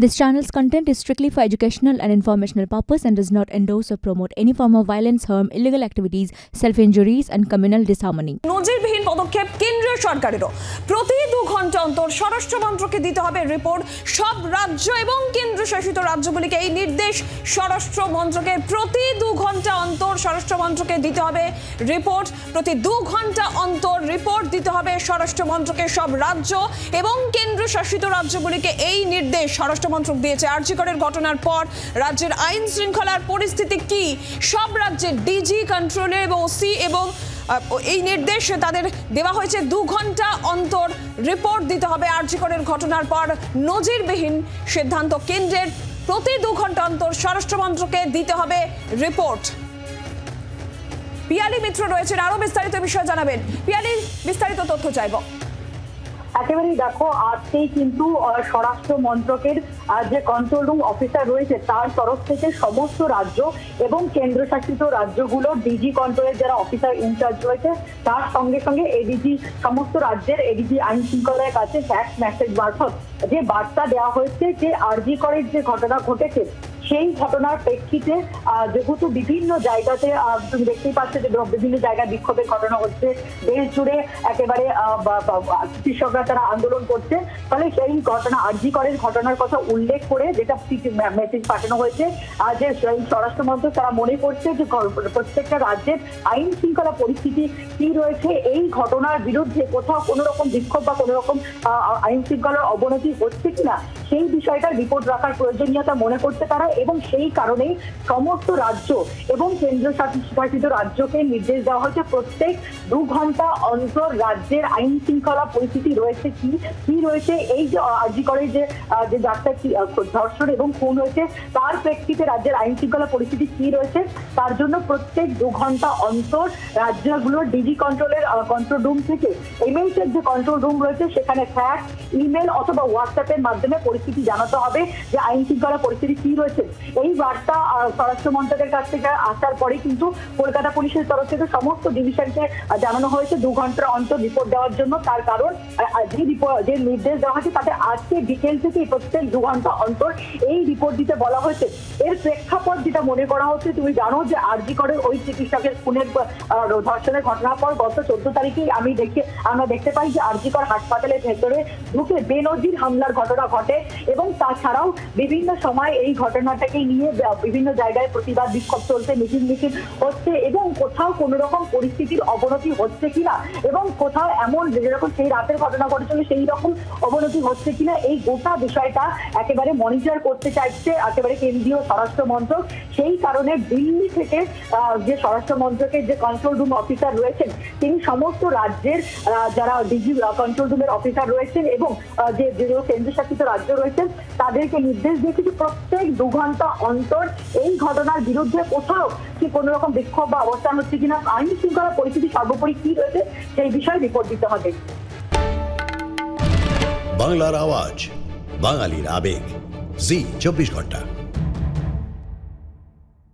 This channel's content is strictly for educational and informational purpose and does not endorse or promote any form of violence, harm, illegal activities, self-injuries and communal disharmony. নজিরবিহীন পদক্ষেপ কেন্দ্রীয় সরকারেরও প্রতি দু ঘন্টা অন্তর স্বরাষ্ট্র মন্ত্রকে দিতে হবে রিপোর্ট সব রাজ্য এবং কেন্দ্রশাসিত রাজ্যগুলিকে এই নির্দেশ স্বরাষ্ট্র মন্ত্রকের প্রতি দু ঘন্টা অন্তর স্বরাষ্ট্র মন্ত্রকে দিতে হবে রিপোর্ট। প্রতি দু ঘণ্টা অন্তর রিপোর্ট দিতে হবে স্বরাষ্ট্র মন্ত্রকের সব রাজ্য এবং কেন্দ্রশাসিত রাজ্যগুলিকে। এই নির্দেশ স্বরাষ্ট্র মন্ত্রক দিয়েছে। আর্যিকরের ঘটনার পর রাজ্যের আইন শৃঙ্খলার পরিস্থিতি কি? সব রাজ্যের ডিজি কন্ট্রোলে এবং ওসি এবং এই নির্দেশ তাদের দেওয়া হয়েছে। দু ঘণ্টা অন্তর রিপোর্ট দিতে হবে আর্যিকরের ঘটনার পর। নজিরবিহীন সিদ্ধান্ত কেন্দ্রের। প্রতি দু ঘণ্টা অন্তর স্বরাষ্ট্র মন্ত্রকে দিতে হবে রিপোর্ট। পিয়ালি মিত্র রয়েছেন। আরও বিস্তারিত বিষয় জানাবেন। পিয়ালি, বিস্তারিত তথ্য চাইব। একেবারেই দেখো, আজকেই কিন্তু স্বরাষ্ট্র মন্ত্রকের যে কন্ট্রোল রুম অফিসার রয়েছে, তার তরফ থেকে সমস্ত রাজ্য এবং কেন্দ্রশাসিত রাজ্যগুলোর ডিজি কন্ট্রোলের যারা অফিসার ইনচার্জ রয়েছে, তার সঙ্গে সঙ্গে এডিজি সমস্ত রাজ্যের এডিজি আইন শৃঙ্খলার কাছে ফ্যাক্স মেসেজ মারফত যে বার্তা দেওয়া হয়েছে, যে আরজি করের যে ঘটনা ঘটেছে সেই ঘটনার প্রেক্ষিতে যেহেতু বিভিন্ন জায়গাতে তুমি দেখতেই পাচ্ছ যে বিভিন্ন জায়গায় বিক্ষোভের ঘটনা হচ্ছে। দেশ জুড়ে একেবারে কৃষকরা তারা আন্দোলন করছে। ফলে সেই ঘটনা, আরজি করের ঘটনার কথা উল্লেখ করে যেটা মেসেজ পাঠানো হয়েছে যে স্বরাষ্ট্র মন্ত্রক তারা মনে করছে যে প্রত্যেকটা রাজ্যের আইন শৃঙ্খলা পরিস্থিতি কি রয়েছে, এই ঘটনার বিরুদ্ধে কোথাও কোনো রকম বিক্ষোভ বা কোনো রকম আইন শৃঙ্খলার অবনতি হচ্ছে কিনা, সেই বিষয়টার রিপোর্ট রাখার প্রয়োজনীয়তা মনে করতে তারা এবং সেই কারণেই সমস্ত রাজ্য এবং কেন্দ্র শাসিত রাজ্যকে নির্দেশ দেওয়া হয়েছে। প্রত্যেক দু ঘণ্টা অন্তর রাজ্যের আইন শৃঙ্খলা পরিস্থিতি রয়েছে কি? কি রয়েছে? এই যে আর্জি করে যে যে যাত্রা ধর্ষণ এবং খুন হয়েছে, তার প্রেক্ষিতে রাজ্যের আইন শৃঙ্খলা পরিস্থিতি কি রয়েছে? তার জন্য প্রত্যেক দু ঘণ্টা অন্তর রাজ্যগুলোর ডিজি কন্ট্রোলের কন্ট্রোল রুম থেকে এমএইচ এর যে কন্ট্রোল রুম রয়েছে, সেখানে ফ্যাক্স, ইমেল অথবা হোয়াটসঅ্যাপের মাধ্যমে পরিস্থিতি জানাতে হবে যে আইন শৃঙ্খলা পরিস্থিতি কি রয়েছে। এই বার্তা স্বরাষ্ট্র মন্ত্রকের কাছ থেকে আসার পরে কিন্তু কলকাতা পুলিশের তরফ থেকে সমস্ত ডিভিশনকে জানানো হয়েছে দু ঘণ্টার অন্তর রিপোর্ট দেওয়ার জন্য। তার কারণ যে report- যে নির্দেশ দেওয়া হয়েছে তাতে আজকে বিকেল থেকে প্রত্যেক দু ঘণ্টা অন্তর এই রিপোর্ট দিতে বলা হয়েছে। এর প্রেক্ষাপট যেটা মনে করা হচ্ছে, তুমি জানো যে আরজি করের ওই চিকিৎসকের খুনের ধর্ষণের ঘটনার পর গত চোদ্দ তারিখেই আমি দেখে, আমরা দেখতে পাই যে আরজিকর হাসপাতালের ভেতরে ঢুকে বেনজির হামলার ঘটনা ঘটে এবং তাছাড়াও বিভিন্ন সময় এই ঘটনাটাকে নিয়ে বিভিন্ন জায়গায় প্রতিবাদ বিক্ষোভ চলছে, মিছিল মিছিল হচ্ছে এবং কোথাও কোনো রকম পরিস্থিতির অবনতি হচ্ছে কিনা এবং কোথাও এমন যেরকম সেই রাতের ঘটনা ঘটেছিল সেই রকম অবনতি হচ্ছে কিনা এই গোটা বিষয়টা একেবারে মনিটর করতে চাইছে একেবারে কেন্দ্রীয় স্বরাষ্ট্র মন্ত্রক। সেই কারণে দিল্লি থেকে যে স্বরাষ্ট্র মন্ত্রকের যে কন্ট্রোল রুম অফিসার রয়েছেন, তিনি সমস্ত রাজ্যের যারা ডিজি কন্ট্রোল রুমের অফিসার রয়েছেন এবং যে যেগুলো কেন্দ্রশাসিত রাজ্য রয়েছেন তাদেরকে নির্দেশ দিয়েছে যে প্রত্যেক দু ঘণ্টা অন্তর এই ঘটনার বিরুদ্ধে কোথাও কি কোনো রকম বিক্ষোভ বা অবস্থান হচ্ছে কিনা, আইন শৃঙ্খলা পরিস্থিতি সর্বোপরি কি রয়েছে, সেই বিষয়ে রিপোর্ট দিতে হবে। বাংলার আওয়াজ, বাঙালির আবেগ। জি, চব্বিশ ঘণ্টা।